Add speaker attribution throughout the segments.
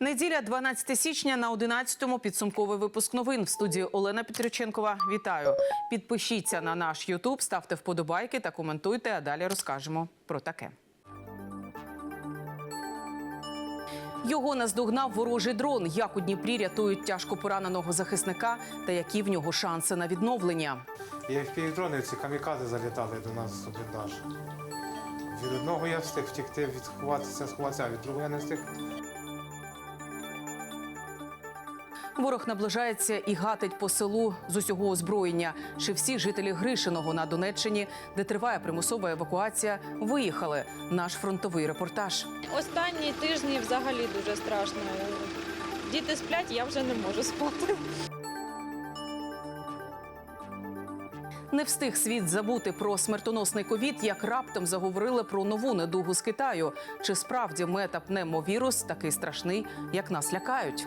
Speaker 1: Неділя, 12 січня на 11-му підсумковий випуск новин в студії Олена Петриченкова. Вітаю! Підпишіться на наш Ютуб, ставте вподобайки та коментуйте. А далі розкажемо про таке. Його наздогнав ворожий дрон. Як у Дніпрі рятують тяжко пораненого захисника та які в нього шанси на відновлення.
Speaker 2: І в ці камікази залітали до нас в бліндаж. Від одного я встиг втекти, відховатися, сховатися, від другого я не встиг.
Speaker 1: Ворог наближається і гатить по селу з усього озброєння. Чи всі жителі Гришиного на Донеччині, де триває примусова евакуація, виїхали? Наш фронтовий репортаж.
Speaker 3: Останні тижні взагалі дуже страшно. Діти сплять, я вже не можу спати.
Speaker 1: Не встиг світ забути про смертоносний ковід, як раптом заговорили про нову недугу з Китаю. Чи справді метапневмовірус такий страшний, як нас лякають?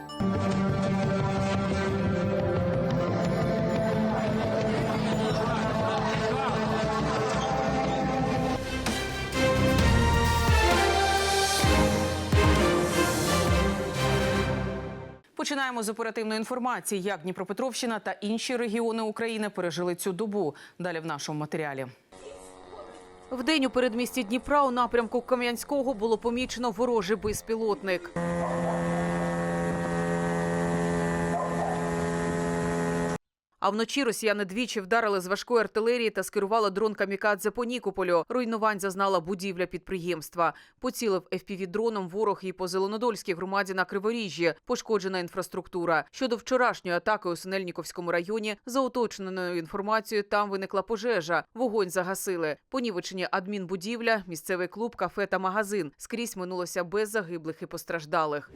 Speaker 1: Починаємо з оперативної інформації, як Дніпропетровщина та інші регіони України пережили цю добу. Далі в нашому матеріалі. Вдень у передмісті Дніпра у напрямку Кам'янського було помічено ворожий безпілотник. А вночі росіяни двічі вдарили з важкої артилерії та скерували дрон камікадзе по Нікополю. Руйнувань зазнала будівля підприємства. Поцілив FPV-дроном ворог і по Зеленодольській громаді на Криворіжжі. Пошкоджена інфраструктура. Щодо вчорашньої атаки у Синельніковському районі, за уточненою інформацією, там виникла пожежа. Вогонь загасили. Понівечені адмінбудівля, місцевий клуб, кафе та магазин. Скрізь минулося без загиблих і постраждалих.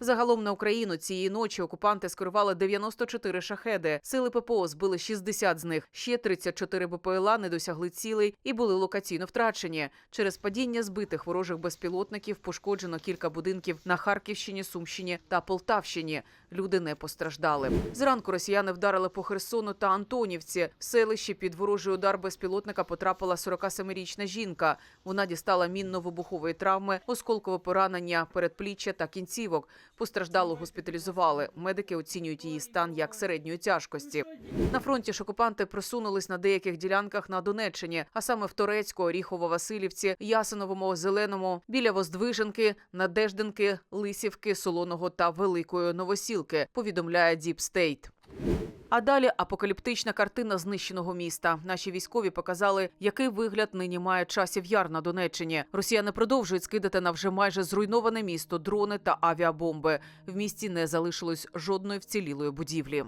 Speaker 1: Загалом на Україну цієї ночі окупанти скерували 94 шахеди. Сили ППО збили 60 з них. Ще 34 БПЛА не досягли цілей і були локаційно втрачені. Через падіння збитих ворожих безпілотників пошкоджено кілька будинків на Харківщині, Сумщині та Полтавщині. Люди не постраждали. Зранку росіяни вдарили по Херсону та Антонівці. В селищі під ворожий удар безпілотника потрапила 47-річна жінка. Вона дістала мінно-вибухової травми, осколкове поранення передпліччя та кінцівок. Постраждалу госпіталізували. Медики оцінюють її стан як середньої тяжкості. На фронті ж окупанти просунулись на деяких ділянках на Донеччині, а саме в Торецьку, Оріхово-Василівці, Ясиновому, Зеленому, біля Воздвиженки, Надежденки, Лисівки, Солоного та Великої Новосілки. Повідомляє Діп Стейт. А далі апокаліптична картина знищеного міста. Наші військові показали, який вигляд нині має часів яр на Донеччині. Росіяни продовжують скидати на вже майже зруйноване місто дрони та авіабомби. В місті не залишилось жодної вцілілої будівлі.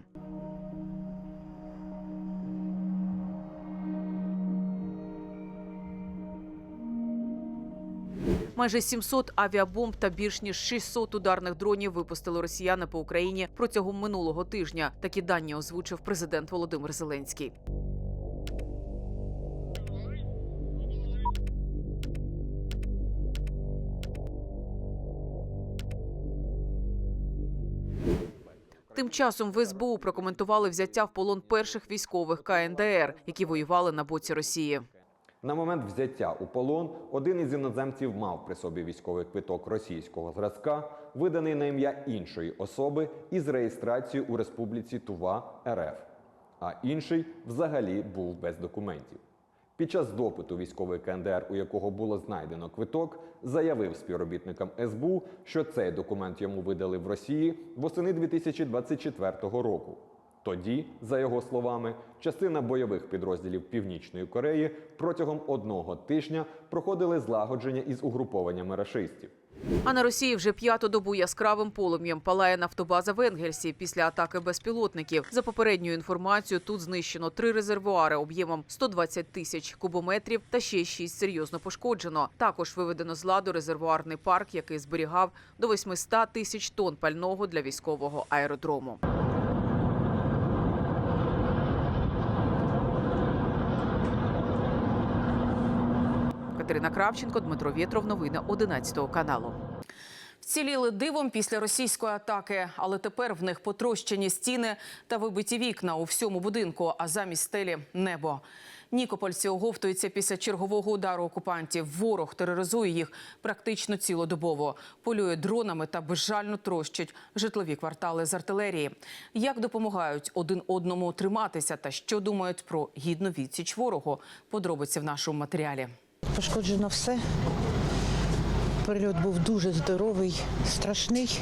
Speaker 1: Майже 700 авіабомб та більш ніж 600 ударних дронів випустили росіяни по Україні протягом минулого тижня. Такі дані озвучив президент Володимир Зеленський. Тим часом в СБУ прокоментували взяття в полон перших військових КНДР, які воювали на боці Росії.
Speaker 4: На момент взяття у полон один із іноземців мав при собі військовий квиток російського зразка, виданий на ім'я іншої особи із реєстрацією у Республіці Тува РФ, а інший взагалі був без документів. Під час допиту військовий КНДР, у якого було знайдено квиток, заявив співробітникам СБУ, що цей документ йому видали в Росії восени 2024 року. Тоді, за його словами, частина бойових підрозділів Північної Кореї протягом одного тижня проходили злагодження із угрупованнями рашистів.
Speaker 1: А на Росії вже п'яту добу яскравим полум'ям палає нафтобаза в Енгельсі після атаки безпілотників. За попередньою інформацією, тут знищено три резервуари об'ємом 120 тисяч кубометрів та ще шість серйозно пошкоджено. Також виведено з ладу резервуарний парк, який зберігав до 800 тисяч тонн пального для військового аеродрому. Катерина Кравченко, Дмитро Вєтров. Новини 11 каналу. Вціліли дивом після російської атаки, але тепер в них потрощені стіни та вибиті вікна у всьому будинку, а замість стелі небо.
Speaker 5: Нікопольці оговтуються після чергового удару окупантів. Ворог тероризує їх практично цілодобово. Полює дронами та безжально трощить житлові квартали з артилерії. Як допомагають один одному триматися та що думають про гідну відсіч ворогу? Подробиці в нашому матеріалі.
Speaker 6: Пошкоджено все. Прильот був дуже здоровий, страшний.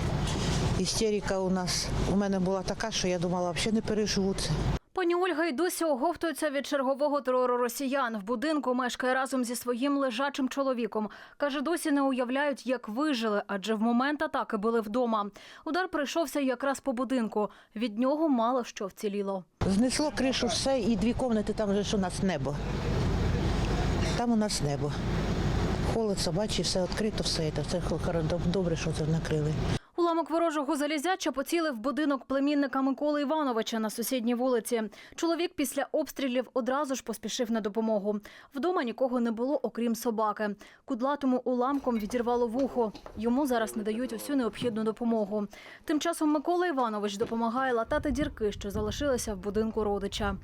Speaker 6: Істерика у нас у мене була така, що я думала, взагалі не переживу це.
Speaker 7: Пані Ольга й досі оговтується від чергового терору росіян. В будинку мешкає разом зі своїм лежачим чоловіком. Каже, досі не уявляють, як вижили, адже в момент атаки були вдома. Удар прийшовся якраз по будинку. Від нього мало що вціліло.
Speaker 6: Знесло кришу все і дві кімнати, там вже у нас небо. Там у нас небо. Холод собачий, все відкрито, все це. Це добре, що це накрили.
Speaker 7: Уламок ворожого залізяча поцілив будинок племінника Миколи Івановича на сусідній вулиці. Чоловік після обстрілів одразу ж поспішив на допомогу. Вдома нікого не було, окрім собаки. Кудлатому уламком відірвало вухо. Йому зараз надають усю необхідну допомогу. Тим часом Микола Іванович допомагає латати дірки, що залишилися в будинку родича.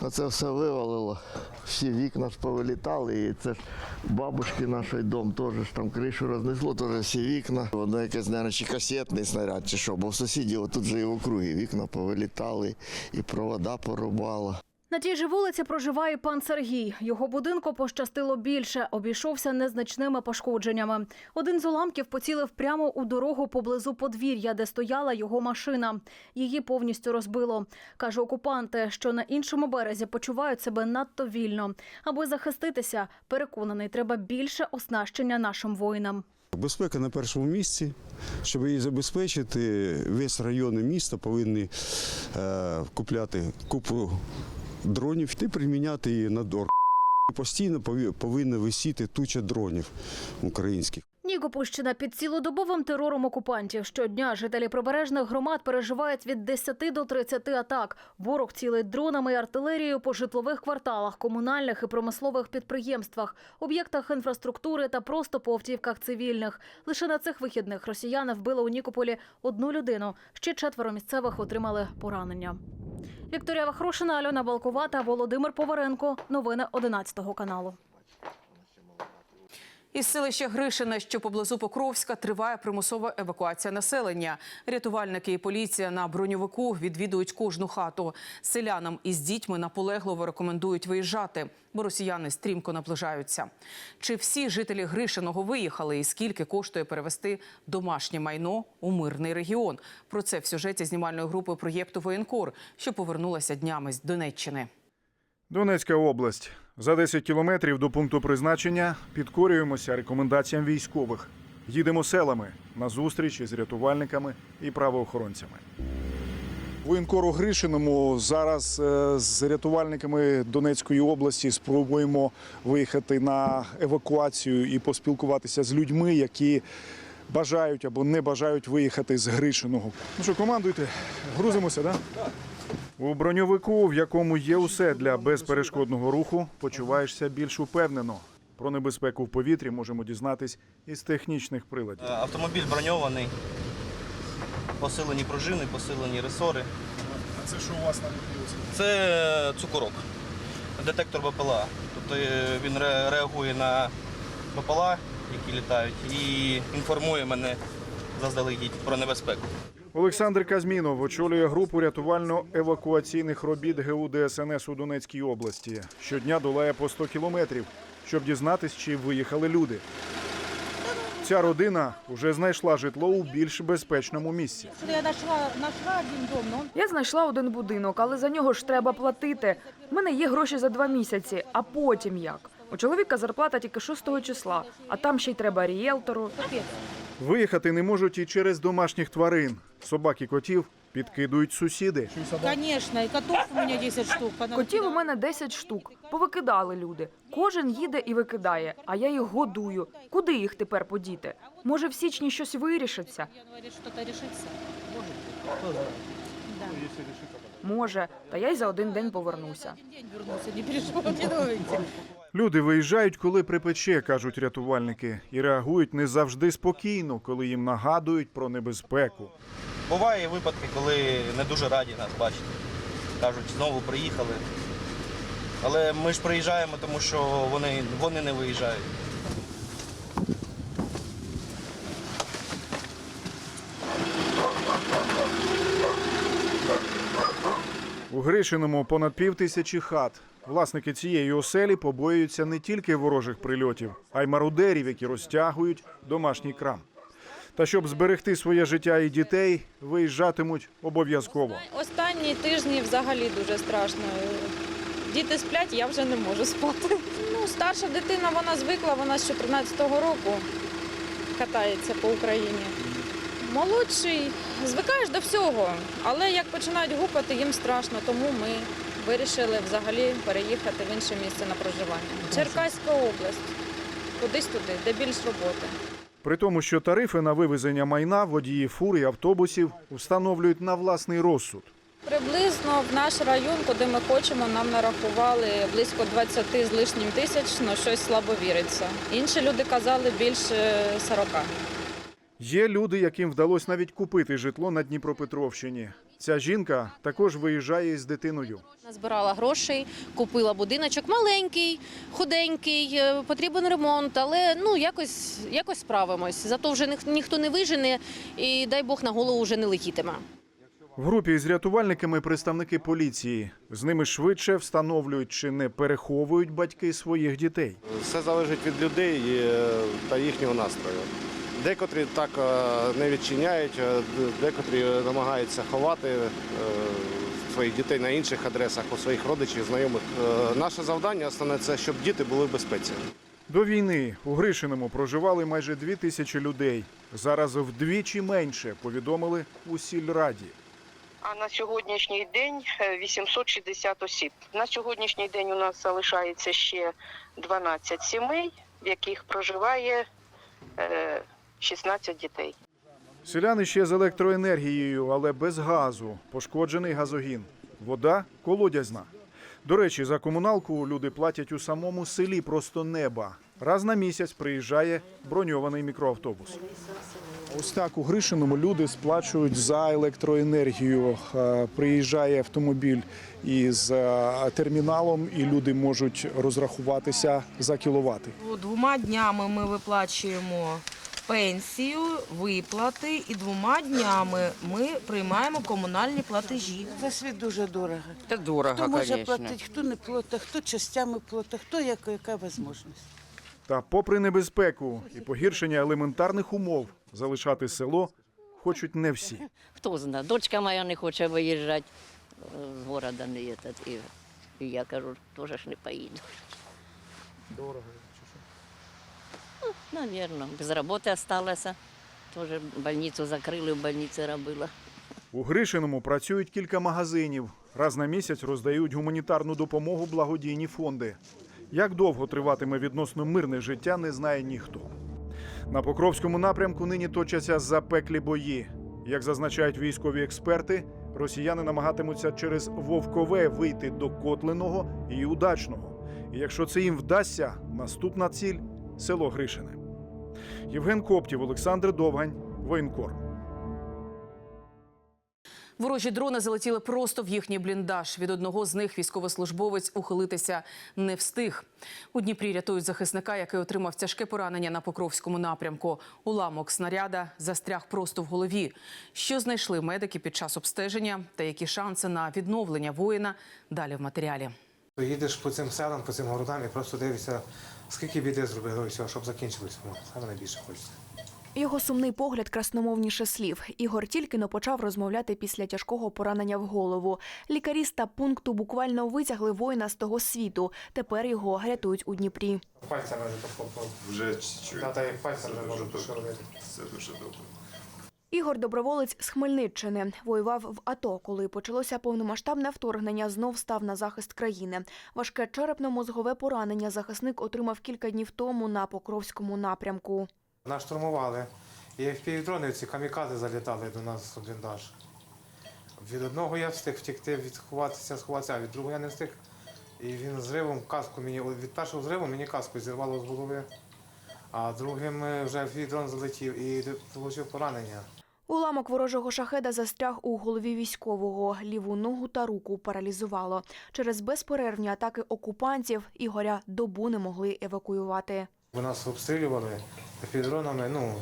Speaker 8: Оце все вивалило. Всі вікна ж повилітали, і це ж бабушки наш дом теж там кришу рознесло, теж всі вікна. Воно якесь, мабуть, чи касетний снаряд, чи що, бо в сусідів тут же і в округі вікна повилітали, і провода порубало.
Speaker 7: На тій же вулиці проживає пан Сергій. Його будинку пощастило більше, обійшовся незначними пошкодженнями. Один з уламків поцілив прямо у дорогу поблизу подвір'я, де стояла його машина. Її повністю розбило. Каже окупанти, що на іншому березі почувають себе надто вільно. Аби захиститися, переконаний, треба більше оснащення нашим воїнам.
Speaker 9: Безпека на першому місці. Щоб її забезпечити, весь район і місто повинні е, купляти купу дронів і приміняти її на дор. Постійно повинна висіти туча дронів українських.
Speaker 7: Нікопольщина під цілодобовим терором окупантів. Щодня жителі прибережних громад переживають від 10 до 30 атак. Ворог цілить дронами і артилерією по житлових кварталах, комунальних і промислових підприємствах, об'єктах інфраструктури та просто по автівках цивільних. Лише на цих вихідних росіяни вбили у Нікополі одну людину. Ще четверо місцевих отримали поранення. Вікторія Вахрушина, Альона Балкова та Володимир Поваренко. Новини 11 каналу.
Speaker 5: Із селища Гришине, що поблизу Покровська, триває примусова евакуація населення. Рятувальники і поліція на броньовику відвідують кожну хату. Селянам із дітьми наполегливо рекомендують виїжджати, бо росіяни стрімко наближаються. Чи всі жителі Гришиного виїхали і скільки коштує перевести домашнє майно у мирний регіон? Про це в сюжеті знімальної групи проєкту Воєнкор, що повернулася днями з Донеччини.
Speaker 10: Донецька область. За 10 кілометрів до пункту призначення підкорюємося рекомендаціям військових. Їдемо селами на зустріч із рятувальниками і правоохоронцями. Воєнкору Гришиному зараз е, з рятувальниками Донецької області спробуємо виїхати на евакуацію і поспілкуватися з людьми, які бажають або не бажають виїхати з Гришиного. Ну що, командуйте, грузимося, так? Да? У броньовику, в якому є усе для безперешкодного руху, почуваєшся більш упевнено. Про небезпеку в повітрі можемо дізнатись із технічних приладів.
Speaker 11: Е, Автомобіль броньований, посилені пружини, посилені ресори.
Speaker 10: А це що у вас там відбулося?
Speaker 11: Це цукорок, детектор БПЛА. Тобто е, він реагує на БПЛА, які літають, і інформує мене заздалегідь про небезпеку.
Speaker 10: Олександр Казмінов очолює групу рятувально-евакуаційних робіт ГУ ДСНС у Донецькій області. Щодня долає по 100 кілометрів, щоб дізнатись, чи виїхали люди. Ця родина вже знайшла житло у більш безпечному місці.
Speaker 12: Я знайшла один будинок, але за нього ж треба платити. У мене є гроші за два місяці, а потім як? У чоловіка зарплата тільки 6 числа, а там ще й треба ріелтору.
Speaker 10: Виїхати не можуть і через домашніх тварин. Собак і котів підкидують сусіди.
Speaker 13: Конечно, и котов у меня 10 штук.
Speaker 12: Котів у мене 10 штук. Повикидали люди. Кожен їде і викидає, а я їх годую. Куди їх тепер подіти? Може, в січні щось вирішиться?
Speaker 13: Что-то.
Speaker 12: Може, та я й за один день повернуся.
Speaker 10: Люди виїжджають, коли припече, кажуть рятувальники, і реагують не завжди спокійно, коли їм нагадують про небезпеку.
Speaker 11: Буває випадки, коли не дуже раді нас бачити. Кажуть, знову приїхали. Але ми ж приїжджаємо, тому що вони, вони не виїжджають.
Speaker 10: У Гришиному понад пів тисячі хат. Власники цієї оселі побоюються не тільки ворожих прильотів, а й мародерів, які розтягують домашній крам. Та щоб зберегти своє життя і дітей, виїжджатимуть обов'язково.
Speaker 3: Останні тижні взагалі дуже страшно. Діти сплять, я вже не можу спати. Ну, старша дитина вона звикла, вона з 14-го року катається по Україні. Молодший звикаєш до всього, але як починають гупати, їм страшно, тому ми вирішили взагалі переїхати в інше місце на проживання. Черкаська область, кудись туди, де більш роботи.
Speaker 10: При тому, що тарифи на вивезення майна водії фур і автобусів встановлюють на власний розсуд.
Speaker 3: Приблизно в наш район, куди ми хочемо, нам нарахували близько 20 з лишнім тисяч, але щось слабо віриться. Інші люди казали більше 40.
Speaker 10: Є люди, яким вдалося навіть купити житло на Дніпропетровщині. Ця жінка також виїжджає із дитиною.
Speaker 13: Назбирала грошей, купила будиночок маленький, худенький, е, потрібен ремонт, але ну якось, якось справимось. Зато вже ніх- ніхто не вижене і дай Бог на голову вже не летітиме.
Speaker 10: В групі з рятувальниками представники поліції. З ними швидше встановлюють чи не переховують батьки своїх дітей.
Speaker 14: Все залежить від людей е, та їхнього настрою. Декотрі так е, не відчиняють, е, декотрі намагаються ховати е, своїх дітей на інших адресах у своїх родичів, знайомих. Е, Наше завдання основне це, щоб діти були в безпеці.
Speaker 10: До війни у Гришиному проживали майже дві тисячі людей. Зараз вдвічі менше повідомили у сільраді.
Speaker 15: А на сьогоднішній день е, 860 осіб. На сьогоднішній день у нас залишається ще 12 сімей, в яких проживає е, 16 дітей.
Speaker 10: Селяни ще з електроенергією, але без газу. Пошкоджений газогін. Вода колодязна. До речі, за комуналку люди платять у самому селі просто неба. Раз на місяць приїжджає броньований мікроавтобус. Ось так у Гришиному люди сплачують за електроенергію. Е, Приїжджає автомобіль із е, терміналом, і люди можуть розрахуватися за кіловати.
Speaker 16: Двома днями ми виплачуємо пенсію, виплати, і двома днями ми приймаємо комунальні платежі.
Speaker 17: За світ дуже дорого.
Speaker 18: Та дорого,
Speaker 17: Хто може
Speaker 18: конечно.
Speaker 17: платити, хто не платить, хто частями платить, хто яка, яка можливість.
Speaker 10: Та попри небезпеку і погіршення елементарних умов, залишати село хочуть не всі.
Speaker 18: Хто знає, дочка моя не хоче виїжджати з города, не этот, і, і я кажу, теж ж не поїду.
Speaker 10: Дорого.
Speaker 18: Навірно, без роботи залишилася. Теж больницю закрили, в больниці робила.
Speaker 10: У Гришиному працюють кілька магазинів. Раз на місяць роздають гуманітарну допомогу благодійні фонди. Як довго триватиме відносно мирне життя, не знає ніхто. На Покровському напрямку нині точаться запеклі бої. Як зазначають військові експерти, росіяни намагатимуться через Вовкове вийти до Котлиного і Удачного. І якщо це їм вдасться, наступна ціль село Гришине. Євген Коптів, Олександр Довгань, Воєнкор.
Speaker 5: Ворожі дрони залетіли просто в їхній бліндаж. Від одного з них військовослужбовець ухилитися не встиг. У Дніпрі рятують захисника, який отримав тяжке поранення на Покровському напрямку. Уламок снаряда застряг просто в голові. Що знайшли медики під час обстеження та які шанси на відновлення воїна далі в матеріалі.
Speaker 2: Їдеш по цим селам, по цим городам і просто дивишся, скільки біди зробили всього, щоб закінчилось воно? Саме найбільше хочеться.
Speaker 12: Його сумний погляд красномовніше слів. Ігор тільки но почав розмовляти після тяжкого поранення в голову. Лікарі з та пункту буквально витягли воїна з того світу. Тепер його рятують у Дніпрі.
Speaker 2: Пальцями вже попав.
Speaker 14: Вже чуть-чуть.
Speaker 2: Та, та як пальцем вже можу поширити.
Speaker 14: Це дуже добре.
Speaker 12: Ігор Доброволець з Хмельниччини воював в АТО. Коли почалося повномасштабне вторгнення, знов став на захист країни. Важке черепно-мозгове поранення захисник отримав кілька днів тому на Покровському напрямку.
Speaker 2: Нас штурмували. І FPV-дрони, ці камікади залітали до нас в бліндаж. Від одного я встиг втекти, відховатися, сховатися, а від другого я не встиг І він зривом каску мені від першого зриву мені каску зірвало з голови, а другим е, вже дрон залетів і отримав поранення.
Speaker 12: Уламок ворожого шахеда застряг у голові військового. Ліву ногу та руку паралізувало. Через безперервні атаки окупантів Ігоря добу не могли евакуювати.
Speaker 2: Бо нас обстрілювали дронами, ну,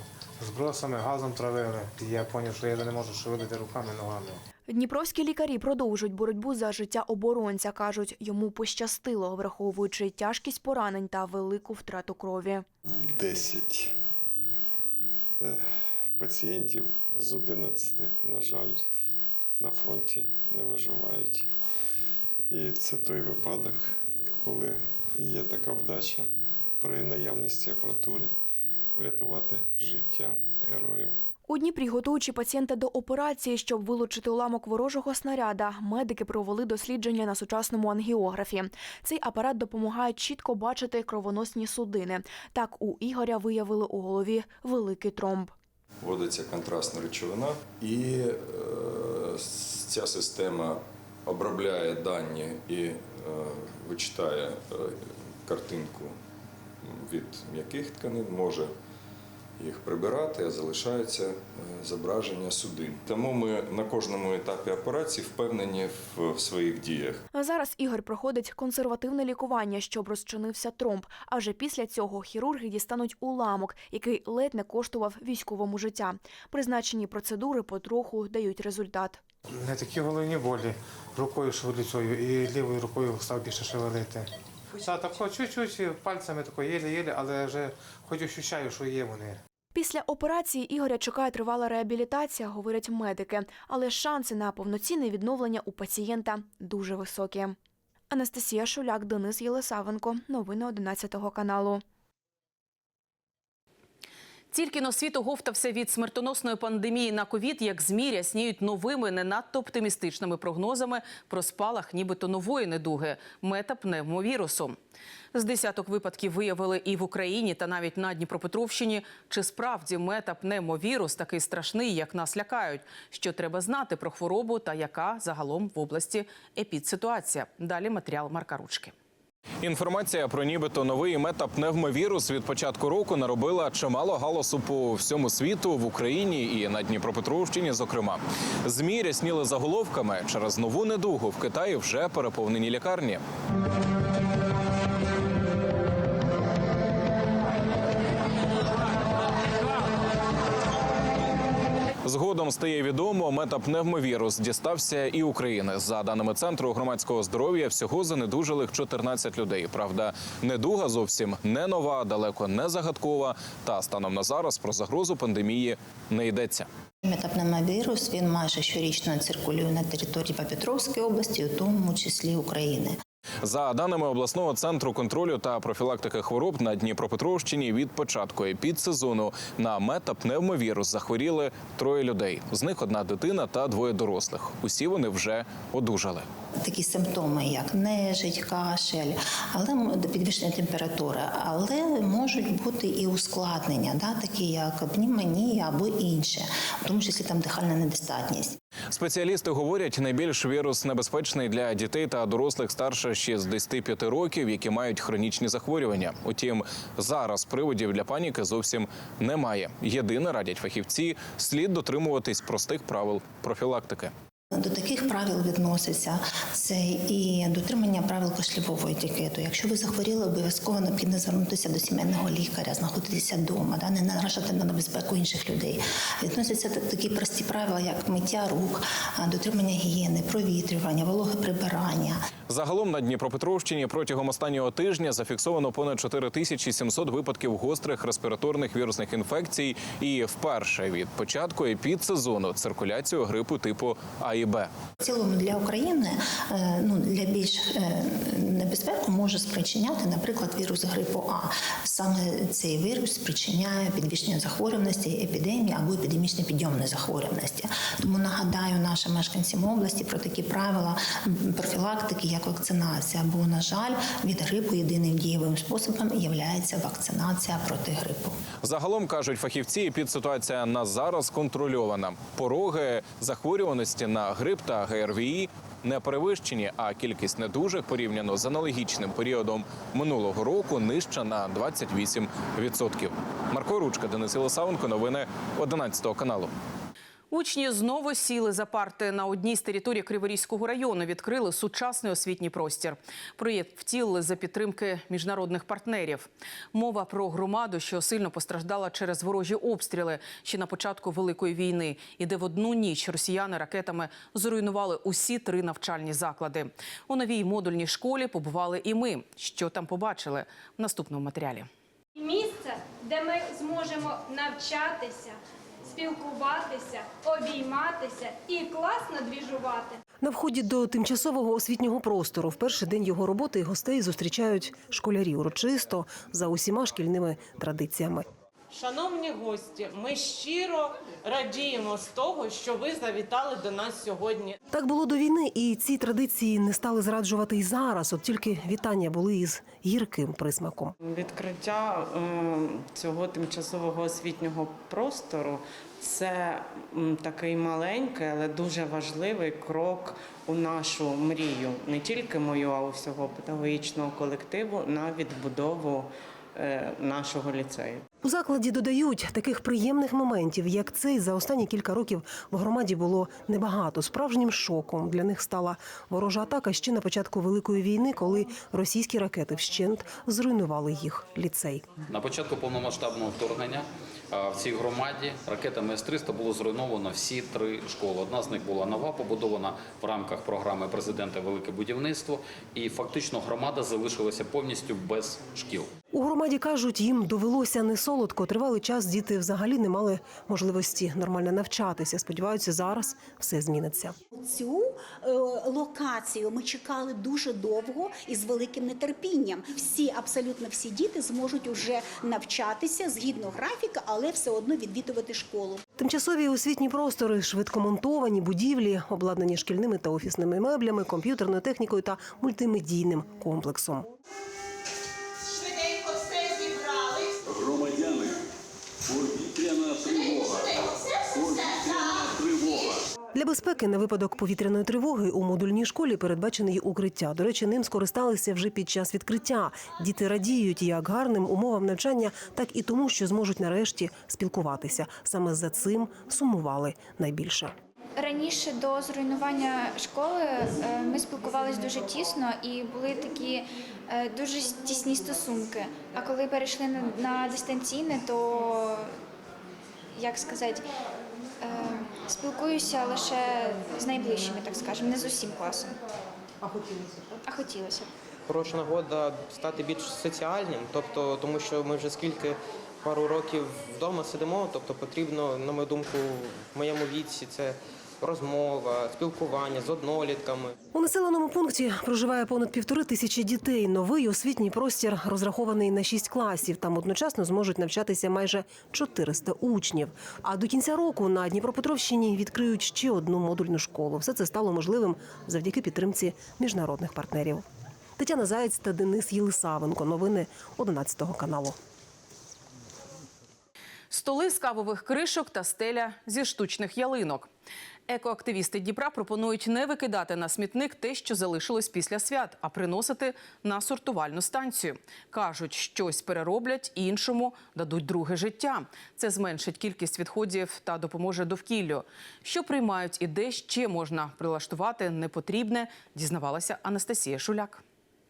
Speaker 2: збросами, газом травили. І я зрозумів, що я не можу шевелити руками, ногами.
Speaker 12: Дніпровські лікарі продовжують боротьбу за життя оборонця. кажуть, йому пощастило, враховуючи тяжкість поранень та велику втрату крові.
Speaker 19: 10 е, пацієнтів з 11, на жаль, на фронті не виживають. І це той випадок, коли є така вдача при наявності апаратури врятувати життя героїв.
Speaker 12: У Дніпрі, готуючи пацієнта до операції, щоб вилучити уламок ворожого снаряда, медики провели дослідження на сучасному ангіографі. Цей апарат допомагає чітко бачити кровоносні судини. Так у Ігоря виявили у голові великий тромб.
Speaker 20: Вводиться контрастна речовина, і е, ця система обробляє дані і е, вичитає е, картинку від м'яких тканин, може їх прибирати, а залишається е, зображення судин. Тому ми на кожному етапі операції впевнені в, своїх діях.
Speaker 12: А зараз Ігор проходить консервативне лікування, щоб розчинився тромб. А вже після цього хірурги дістануть уламок, який ледь не коштував військовому життя. Призначені процедури потроху дають результат.
Speaker 2: Не такі головні болі рукою шевелицею і лівою рукою став більше шевелити. Та так, чуть-чуть пальцями тако єлі-єлі, але вже хоч ощущаю, що є вони.
Speaker 12: Після операції Ігоря чекає тривала реабілітація, говорять медики, але шанси на повноцінне відновлення у пацієнта дуже високі. Анастасія Шуляк, Денис Єлисавенко. Новини 11 каналу.
Speaker 5: Тільки но світ оговтався від смертоносної пандемії на ковід, як змі рясніють новими не надто оптимістичними прогнозами про спалах нібито нової недуги – метапневмовірусу. З десяток випадків виявили і в Україні, та навіть на Дніпропетровщині. Чи справді метапневмовірус такий страшний, як нас лякають? Що треба знати про хворобу та яка загалом в області епідситуація? Далі матеріал Марка Ручки.
Speaker 21: Інформація про нібито новий метапневмовірус від початку року наробила чимало галасу по всьому світу в Україні і на Дніпропетровщині. Зокрема, змі рясніли заголовками через нову недугу в Китаї вже переповнені лікарні. Згодом стає відомо, метапневмовірус дістався і України. За даними центру громадського здоров'я, всього занедужилих 14 людей. Правда, недуга зовсім не нова, далеко не загадкова. Та станом на зараз про загрозу пандемії не йдеться.
Speaker 22: Метапневмовірус він майже щорічно циркулює на території Петровської області, у тому числі України.
Speaker 21: За даними обласного центру контролю та профілактики хвороб на Дніпропетровщині, від початку епідсезону на метапневмовірус захворіли троє людей. З них одна дитина та двоє дорослих. Усі вони вже одужали.
Speaker 22: Такі симптоми, як нежить, кашель, але підвищення температури, але можуть бути і ускладнення, да, такі як пневмонія або інше, в тому числі там дихальна недостатність.
Speaker 21: Спеціалісти говорять, найбільш вірус небезпечний для дітей та дорослих старше 65 років, які мають хронічні захворювання. Утім, зараз приводів для паніки зовсім немає. Єдине радять фахівці слід дотримуватись простих правил профілактики.
Speaker 22: До таких правил відноситься це і дотримання правил кашлівого етикету. Якщо ви захворіли, обов'язково необхідно звернутися до сімейного лікаря, знаходитися вдома, да, не наражати на небезпеку інших людей. Відносяться такі прості правила, як миття рук, дотримання гігієни, провітрювання, вологе прибирання.
Speaker 21: Загалом на Дніпропетровщині протягом останнього тижня зафіксовано понад 4700 випадків гострих респіраторних вірусних інфекцій. І вперше від початку епідсезону циркуляцію грипу типу А і Б.
Speaker 22: В цілому для України е, ну для більш е, небезпеку може спричиняти, наприклад, вірус грипу А. Саме цей вірус спричиняє підвищення захворюваності, епідемії або епідемічно підйомної захворюваності. Тому нагадаю нашим мешканцям області про такі правила профілактики, як вакцинація. Бо, на жаль, від грипу єдиним дієвим способом є вакцинація проти грипу.
Speaker 21: Загалом кажуть фахівці, епідситуація на зараз контрольована. Пороги захворюваності на грип та ГРВІ не перевищені, а кількість недужих порівняно з аналогічним періодом минулого року нижча на 28%. Марко Ручка, Денис Ілосаунко, новини 11 каналу.
Speaker 5: Учні знову сіли за парти на одній з територій Криворізького району. Відкрили сучасний освітній простір. Проєкт втілили за підтримки міжнародних партнерів. Мова про громаду, що сильно постраждала через ворожі обстріли ще на початку великої війни, і де в одну ніч росіяни ракетами зруйнували усі три навчальні заклади. У новій модульній школі побували і ми. Що там побачили в наступному матеріалі.
Speaker 23: Місце, де ми зможемо навчатися, спілкуватися, обійматися і класно двіжувати.
Speaker 24: На вході до тимчасового освітнього простору в перший день його роботи гостей зустрічають школярі урочисто за усіма шкільними традиціями.
Speaker 25: Шановні гості, ми щиро радіємо з того, що ви завітали до нас сьогодні.
Speaker 24: Так було до війни, і ці традиції не стали зраджувати й зараз. От тільки вітання були із гірким присмаком.
Speaker 25: Відкриття е, цього тимчасового освітнього простору це такий маленький, але дуже важливий крок у нашу мрію, не тільки мою, а усього педагогічного колективу на відбудову е, нашого ліцею.
Speaker 24: У закладі додають таких приємних моментів, як цей за останні кілька років в громаді було небагато. Справжнім шоком для них стала ворожа атака ще на початку великої війни, коли російські ракети вщент зруйнували їх ліцей.
Speaker 26: На початку повномасштабного вторгнення в цій громаді ракетами С-300 було зруйновано всі три школи. Одна з них була нова, побудована в рамках програми президента Велике будівництво, і фактично громада залишилася повністю без шкіл.
Speaker 24: У громаді кажуть, їм довелося не солодко. Тривалий час діти взагалі не мали можливості нормально навчатися. Сподіваються, зараз все зміниться.
Speaker 27: Цю е, локацію ми чекали дуже довго і з великим нетерпінням. Всі, абсолютно всі діти зможуть уже навчатися згідно графіка, але все одно відвідувати школу.
Speaker 24: Тимчасові освітні простори, швидкомонтовані будівлі, обладнані шкільними та офісними меблями, комп'ютерною технікою та мультимедійним комплексом. Для безпеки на випадок повітряної тривоги у модульній школі передбачене й укриття. До речі, ним скористалися вже під час відкриття. Діти радіють як гарним умовам навчання, так і тому, що зможуть нарешті спілкуватися. Саме за цим сумували найбільше.
Speaker 28: Раніше до зруйнування школи е, ми спілкувалися дуже тісно і були такі е, дуже тісні стосунки. А коли перейшли на, дистанційне, то як сказати, спілкуюся лише з найближчими, так скажемо, не з усім класом.
Speaker 25: А хотілося
Speaker 28: А хотілося б.
Speaker 29: Хороша нагода стати більш соціальним, тобто, тому що ми вже скільки пару років вдома сидимо, тобто потрібно, на мою думку, в моєму віці це розмова, спілкування з однолітками.
Speaker 24: У населеному пункті проживає понад півтори тисячі дітей. Новий освітній простір розрахований на шість класів. Там одночасно зможуть навчатися майже 400 учнів. А до кінця року на Дніпропетровщині відкриють ще одну модульну школу. Все це стало можливим завдяки підтримці міжнародних партнерів. Тетяна Заєць та Денис Єлисавенко. Новини 11 каналу.
Speaker 5: Столи з кавових кришок та стеля зі штучних ялинок. Екоактивісти Дніпра пропонують не викидати на смітник те, що залишилось після свят, а приносити на сортувальну станцію. Кажуть, щось перероблять, іншому дадуть друге життя. Це зменшить кількість відходів та допоможе довкіллю. Що приймають і де ще можна прилаштувати непотрібне, дізнавалася Анастасія Шуляк.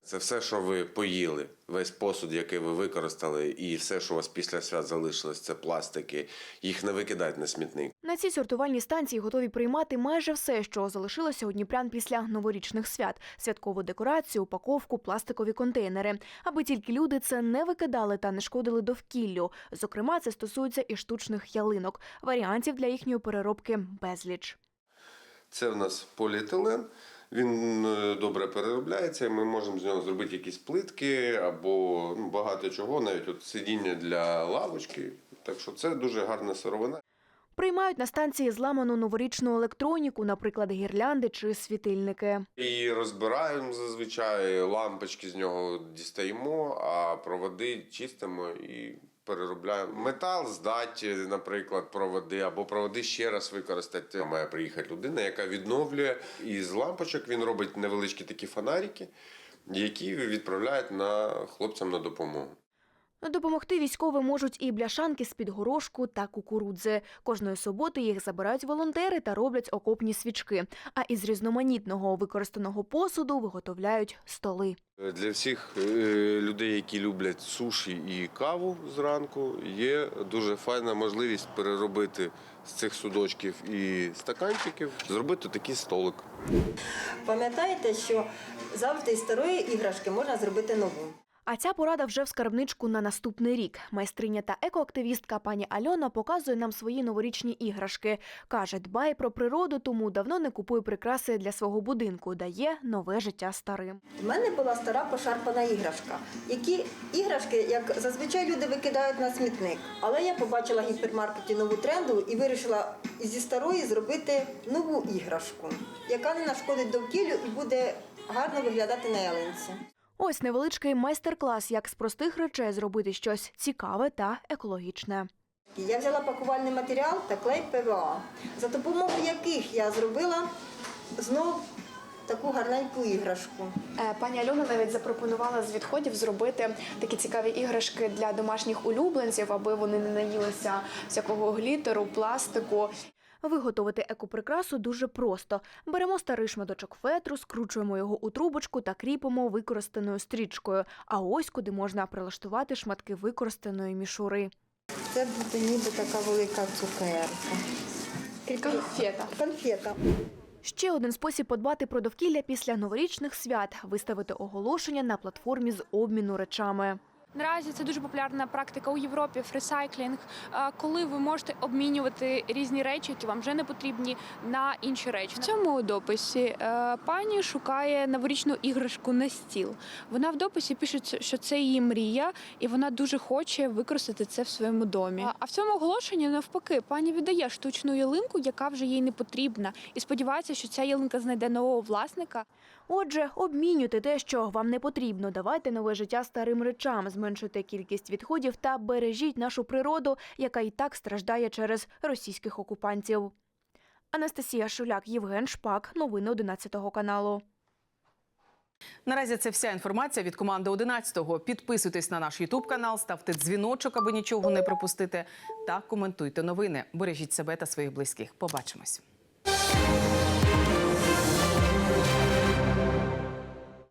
Speaker 30: Це все, що ви поїли, весь посуд, який ви використали, і все, що у вас після свят залишилось, це пластики. Їх не викидають на смітник.
Speaker 12: На цій сортувальній станції готові приймати майже все, що залишилося у Дніпрян після новорічних свят: святкову декорацію, упаковку, пластикові контейнери. Аби тільки люди це не викидали та не шкодили довкіллю. Зокрема, це стосується і штучних ялинок. Варіантів для їхньої переробки безліч.
Speaker 30: Це в нас поліетилен. Він е, добре переробляється, ми можемо з нього зробити якісь плитки або ну, багато чого, навіть от сидіння для лавочки. Так що це дуже гарна сировина.
Speaker 12: Приймають на станції зламану новорічну електроніку, наприклад, гірлянди чи світильники.
Speaker 30: І розбираємо зазвичай, лампочки з нього дістаємо, а проводи чистимо і переробляємо. Метал здати, наприклад, проводи, або проводи ще раз використати. Має приїхати людина, яка відновлює. І з лампочок він робить невеличкі такі фонарики, які відправляють на хлопцям на допомогу.
Speaker 12: Допомогти військовим можуть і бляшанки з-під горошку та кукурудзи. Кожної суботи їх забирають волонтери та роблять окопні свічки. А із різноманітного використаного посуду виготовляють столи.
Speaker 30: Для всіх е, людей, які люблять суші і каву зранку, є дуже файна можливість переробити з цих судочків і стаканчиків, зробити такий столик.
Speaker 31: Пам'ятаєте, що завжди із старої іграшки можна зробити нову.
Speaker 12: А ця порада вже в скарбничку на наступний рік. Майстриня та екоактивістка пані Альона показує нам свої новорічні іграшки. Каже, дбає про природу, тому давно не купує прикраси для свого будинку, дає нове життя старим.
Speaker 31: У мене була стара пошарпана іграшка. Які іграшки, як зазвичай люди викидають на смітник. Але я побачила в гіпермаркеті нову тренду і вирішила зі старої зробити нову іграшку, яка не нашкодить довкіллю і буде гарно виглядати на ялинці.
Speaker 12: Ось невеличкий майстер-клас, як з простих речей зробити щось цікаве та екологічне.
Speaker 31: Я взяла пакувальний матеріал та клей ПВА, за допомогою яких я зробила знов таку гарненьку іграшку.
Speaker 12: Е, Пані Альона навіть запропонувала з відходів зробити такі цікаві іграшки для домашніх улюбленців, аби вони не наїлися всякого глітеру, пластику. Виготовити екоприкрасу дуже просто. Беремо старий шматочок фетру, скручуємо його у трубочку та кріпимо використаною стрічкою. А ось куди можна прилаштувати шматки використаної мішури.
Speaker 31: Це буде ніби така велика цукерка.
Speaker 12: Конфета.
Speaker 31: Конфета.
Speaker 12: Ще один спосіб подбати про довкілля після новорічних свят виставити оголошення на платформі з обміну речами.
Speaker 23: Наразі це дуже популярна практика у Європі фрисайклінг, е, коли ви можете обмінювати різні речі, які вам вже не потрібні, на інші речі. В цьому дописі е, пані шукає новорічну іграшку на стіл. Вона в дописі пише, що це її мрія, і вона дуже хоче використати це в своєму домі. А в цьому оголошенні навпаки, пані віддає штучну ялинку, яка вже їй не потрібна, і сподівається, що ця ялинка знайде нового власника.
Speaker 12: Отже, обмінюйте те, що вам не потрібно. Давайте нове життя старим речам, зменшуйте кількість відходів та бережіть нашу природу, яка і так страждає через російських окупантів. Анастасія Шуляк, Євген Шпак. Новини 11 каналу.
Speaker 5: Наразі це вся інформація від команди 11-го. Підписуйтесь на наш Ютуб канал, ставте дзвіночок, аби нічого не пропустити, та коментуйте новини. Бережіть себе та своїх близьких. Побачимось.